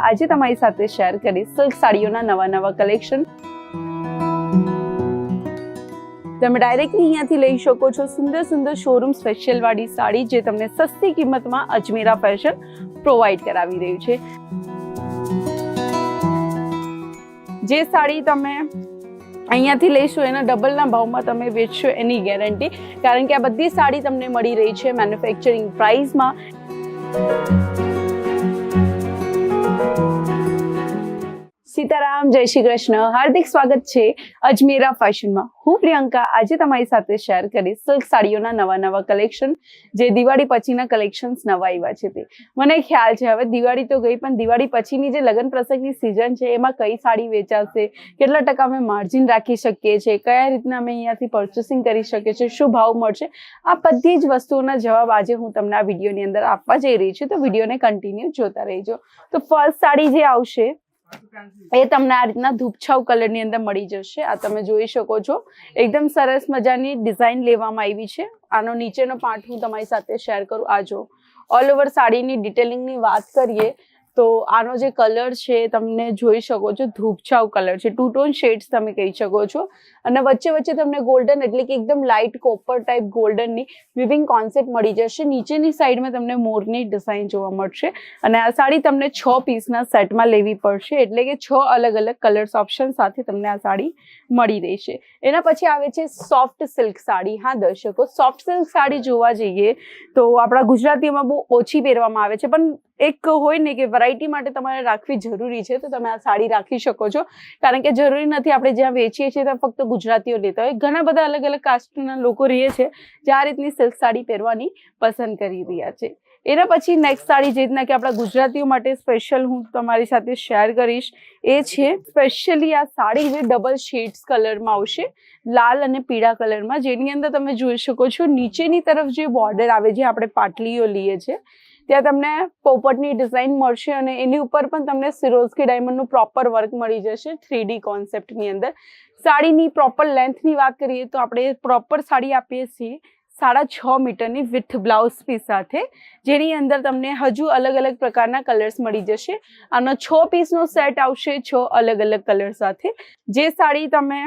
આજે તમારી સાથે શેર કરીશ સિલ્ક સાડીઓના નવા નવા કલેક્શન તમે ડાયરેક્ટલી અહીંયાથી લઈ શકો છો સુંદર સુંદર શોરૂમ સ્પેશિયલ વાળી સાડી જે તમને સસ્તી કિંમતમાં અજમેરા ફેશન પ્રોવાઈડ કરાવી રહ્યું છે. જે સાડી તમે અહીંયાથી લઈશો એના ડબલના ભાવમાં તમે વેચશો એની ગેરંટી કારણ કે આ બધી સાડી તમને મળી રહી છે મેન્યુફેક્ચરિંગ પ્રાઇસમાં સીતારામ, જય શ્રી કૃષ્ણ. હાર્દિક સ્વાગત છે અજમેરા ફેશનમાં. હું પ્રિયંકા આજે તમારી સાથે શેર કરીશ સિલ્ક સાડીઓના નવા નવા કલેક્શન જે દિવાળી પછીના કલેક્શન્સ નવા આવ્યા છે તે. મને ખ્યાલ છે, હવે દિવાળી તો ગઈ, પણ દિવાળી પછીની જે લગ્ન પ્રસંગની સિઝન છે, એમાં કઈ સાડી વેચાશે, કેટલા ટકા અમે માર્જિન રાખી શકીએ છીએ, કયા રીતના અમે અહીંયાથી પર્ચેસિંગ કરી શકીએ છીએ, શું ભાવ મળશે? આ બધી જ વસ્તુઓના જવાબ આજે હું તમને આ વિડીયોની અંદર આપવા જઈ રહી છું, તો વિડીયોને કન્ટિન્યુ જોતા રહેજો. તો ફર્સ્ટ સાડી જે આવશે એ તમને આ રીતના ધૂપછાવ કલરની અંદર મળી જશે. આ તમે જોઈ શકો છો. એકદમ સરસ મજાની ડિઝાઇન લેવામાં આવી છે. આનો નીચેનો પાર્ટ હું તમારી સાથે શેર કરું. આ જો ઓલ ઓવર સાડીની ડિટેલિંગની વાત કરીએ તો આનો જે કલર છે તમને જોઈ શકો છો, ધૂપછાવ કલર છે. ટુ ટોન શેડ્સ તમે કહી શકો છો. અને વચ્ચે વચ્ચે તમને ગોલ્ડન એટલે કે એકદમ લાઇટ કોપર ટાઈપ ગોલ્ડનની વિવિંગ કોન્સેપ્ટ મળી જશે. નીચેની સાઈડમાં તમને મોરની ડિઝાઇન જોવા મળશે. અને આ સાડી તમને છ પીસના સેટમાં લેવી પડશે. એટલે કે છ અલગ અલગ કલર્સ ઓપ્શન સાથે તમને આ સાડી મળી રહેશે. એના પછી આવે છે સોફ્ટ સિલ્ક સાડી. હા, દર્શકો સોફ્ટ સિલ્ક સાડી જોવા જઈએ તો આપણા ગુજરાતીમાં બહુ ઓછી પહેરવામાં આવે છે, પણ એક હોય ને કે વેરાયટી માટે તમારે રાખવી જરૂરી છે, તો તમે આ સાડી રાખી શકો છો. કારણ કે જરૂરી નથી આપણે જ્યાં વેચીએ છીએ ત્યાં ફક્ત ગુજરાતીઓ લેતા હોય. ઘણા બધા અલગ અલગ કાસ્ટના લોકો રહીએ છે જે આ રીતની સિલ્ક સાડી પહેરવાની પસંદ કરી રહ્યા છે. એના પછી નેક્સ્ટ સાડી જે રીતના કે આપણા ગુજરાતીઓ માટે સ્પેશિયલ હું તમારી સાથે શેર કરીશ, એ છે સ્પેશિયલી આ સાડી જે ડબલ શેડ્સ કલરમાં આવશે. લાલ અને પીળા કલરમાં જેની અંદર તમે જોઈ શકો છો નીચેની તરફ જે બોર્ડર આવે છે આપણે પાટલીઓ લઈએ છીએ ત્યાં તમને પોપટની ડિઝાઇન મળશે અને એની ઉપર પણ તમને સિરોઝકી ડાયમંડનું પ્રોપર વર્ક મળી જશે થ્રીડી કોન્સેપ્ટની અંદર. સાડીની પ્રોપર લેન્થની વાત કરીએ તો આપણે પ્રોપર સાડી આપીએ છીએ સાડા છ મીટરની વિથ બ્લાઉઝ પીસ સાથે, જેની અંદર તમને હજુ અલગ અલગ પ્રકારના કલર્સ મળી જશે. આનો છ પીસનો સેટ આવશે છ અલગ અલગ કલર સાથે. જે સાડી તમે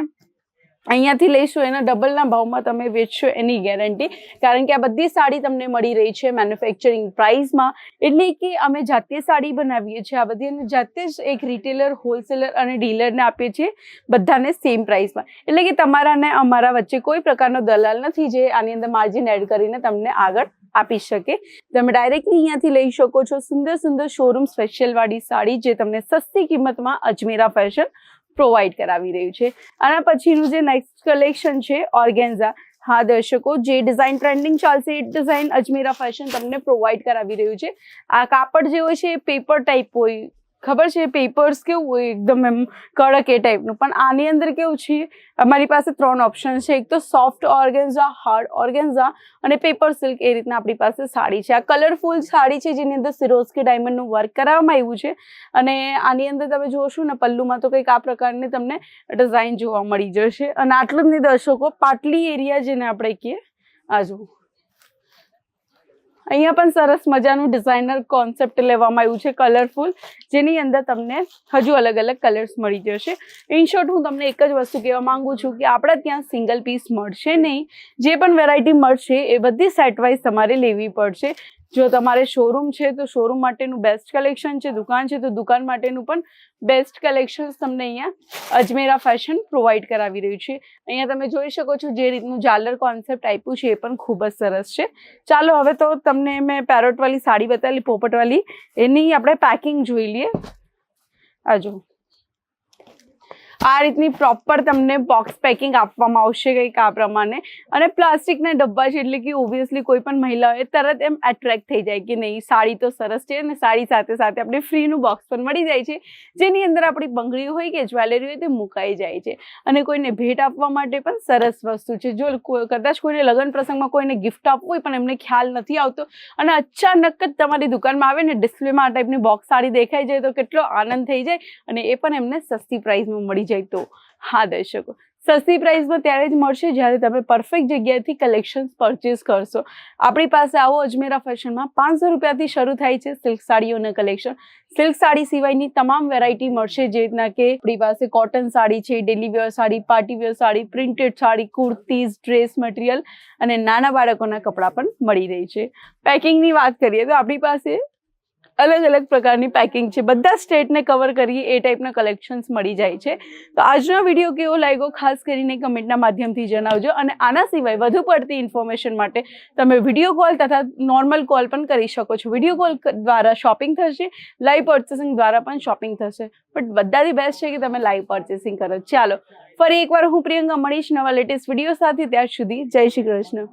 અહીંયાથી લઈશું, એના ડબલના ભાવમાં તમે વેચશો એની ગેરંટી કારણ કે આ બધી સાડી તમને મળી રહી છે મેન્યુફેક્ચરિંગ પ્રાઇસમાં એટલે કે અમે જાતે સાડી બનાવીએ છીએ, આ બધી અને જાતે જ એક રિટેલર હોલસેલર અને ડીલરને આપીએ છીએ બધાને સેમ પ્રાઇસમાં એટલે કે તમારા ને અમારા વચ્ચે કોઈ પ્રકારનો દલાલ નથી જે આની અંદર માર્જિન એડ કરીને તમને આગળ આપી શકે. તમે ડાયરેક્ટલી અહીંયાથી લઈ શકો છો. સુંદર સુંદર શોરૂમ સ્પેશિયલ વાળી સાડી જે તમને સસ્તી કિંમતમાં અજમેરા ફેશન પ્રોવાઈડ કરાવી રહ્યું છે. આના પછીનું જે નેક્સ્ટ કલેક્શન છે ઓર્ગેન્ઝા હા દર્શકો, જે ડિઝાઇન ટ્રેન્ડિંગ ચાલશે એ ડિઝાઇન અજમેરા ફેશન તમને પ્રોવાઈડ કરાવી રહ્યું છે. આ કાપડ જે હોય છે એ પેપર ટાઈપ હોય ખબર છે પેપર્સ કેવું હોય એકદમ એમ કડક એ ટાઈપનું પણ આની અંદર કેવું છે, અમારી પાસે ત્રણ ઓપ્શન છે. એક તો સોફ્ટ ઓર્ગેન્ઝા હાર્ડ ઓર્ગેન્ઝા અને પેપર સિલ્ક એ રીતના આપણી પાસે સાડી છે. આ કલરફુલ સાડી છે, જેની અંદર સિરોસ્કી ડાયમંડનું વર્ક કરાવવામાં આવ્યું છે. અને આની અંદર તમે જોશો ને, પલ્લુમાં તો કંઈક આ પ્રકારની તમને ડિઝાઇન જોવા મળી જશે. અને આટલું જ નહીં, દર્શકો, પાટલી એરિયા જેને આપણે કહીએ, આ જુઓ. અહીંયા પણ સરસ મજાનું ડિઝાઇનર કોન્સેપ્ટ લેવામાં આવ્યું છે કલરફુલ જેની અંદર તમને હજુ અલગ અલગ કલર્સ મળી જશે. ઇન શોર્ટ હું તમને એક જ વસ્તુ કહેવા માંગુ છું કે આપણા ત્યાં સિંગલ પીસ મળશે નહીં. જે પણ વેરાયટી મળશે એ બધી સેટ વાઇઝ તમારે લેવી પડશે. જો તમારે શોરૂમ છે તો શોરૂમ માટેનું બેસ્ટ કલેક્શન છે, દુકાન છે તો દુકાન માટેનું પણ બેસ્ટ કલેક્શન તમને અહીંયા અજમેરા ફેશન પ્રોવાઈડ કરાવી રહ્યું છે. અહીંયા તમે જોઈ શકો છો જે રીતનું ઝાલર કોન્સેપ્ટ આપ્યું છે એ પણ ખૂબ જ સરસ છે. ચાલો હવે તો તમને મેં પેરોટવાળી સાડી બતાવેલી, પોપટવાળી, એની આપણે પેકિંગ જોઈ લઈએ. આ જો. આ રીતની પ્રોપર તમને બોક્સ પેકિંગ આપવામાં આવશે કંઈક આ પ્રમાણે. અને પ્લાસ્ટિકના ડબ્બા છે એટલે કે ઓબ્વિયસલી કોઈ પણ મહિલાઓએ તરત એમ એટ્રેક્ટ થઈ જાય કે નહીં, સાડી તો સરસ છે અને સાડી સાથે સાથે આપણે ફ્રીનું બોક્સ પણ મળી જાય છે. જેની અંદર આપણી બંગડી હોય કે જ્વેલરી હોય તે મુકાઈ જાય છે. અને કોઈને ભેટ આપવા માટે પણ સરસ વસ્તુ છે. જો કદાચ કોઈને લગ્ન પ્રસંગમાં કોઈને ગિફ્ટ આપવું હોય પણ એમને ખ્યાલ નથી આવતો અને અચાનક જ તમારી દુકાનમાં આવે ને ડિસ્પ્લેમાં આ ટાઈપની બોક્સ સાડી દેખાઈ જાય તો કેટલો આનંદ થઈ જાય અને એ પણ એમને સસ્તી પ્રાઇસમાં મળી જાય હા દર્શકો સસ્તી પ્રાઇસમાં ત્યારે જ મળશે જ્યારે તમે પરફેક્ટ જગ્યાએથી કલેક્શન્સ પરચેસ કરશો. આપણી પાસે આવો અજમેરા ફેશનમાં પાંચસો રૂપિયાથી શરૂ થાય છે સિલ્ક સાડીઓના કલેક્શન સિલ્ક સાડી સિવાયની તમામ વેરાયટી મળશે જે રીતના કે આપણી પાસે કોટન સાડી છે daily wear sari party wear sari printed sari, kurtis dress material અને નાના બાળકોના કપડાં પણ મળી રહી છે. પેકિંગની વાત કરીએ તો આપણી પાસે અલગ અલગ પ્રકારની પેકિંગ છે. બધા સ્ટેટને કવર કરીએ, એ ટાઈપના કલેક્શન્સ મળી જાય છે. તો આજનો વીડિયો કેવો લાગ્યો? ખાસ કરીને કમેન્ટના માધ્યમથી જણાવજો. અને આના સિવાય વધુ પડતી ઇન્ફોર્મેશન માટે તમે વીડિયો કોલ તથા નોર્મલ કોલ પણ કરી શકો છો. વીડિયો કોલ દ્વારા શોપિંગ થશે લાઈવ પર્ચેસિંગ દ્વારા પણ શોપિંગ થશે. બટ બધાથી બેસ્ટ છે કે તમે લાઈવ પર્ચેસિંગ કરો. ચાલો, ફરી એકવાર હું પ્રિયંકા મળીશ નવા લેટેસ્ટ વીડિયો સાથે. ત્યાર સુધી જય શ્રી કૃષ્ણ.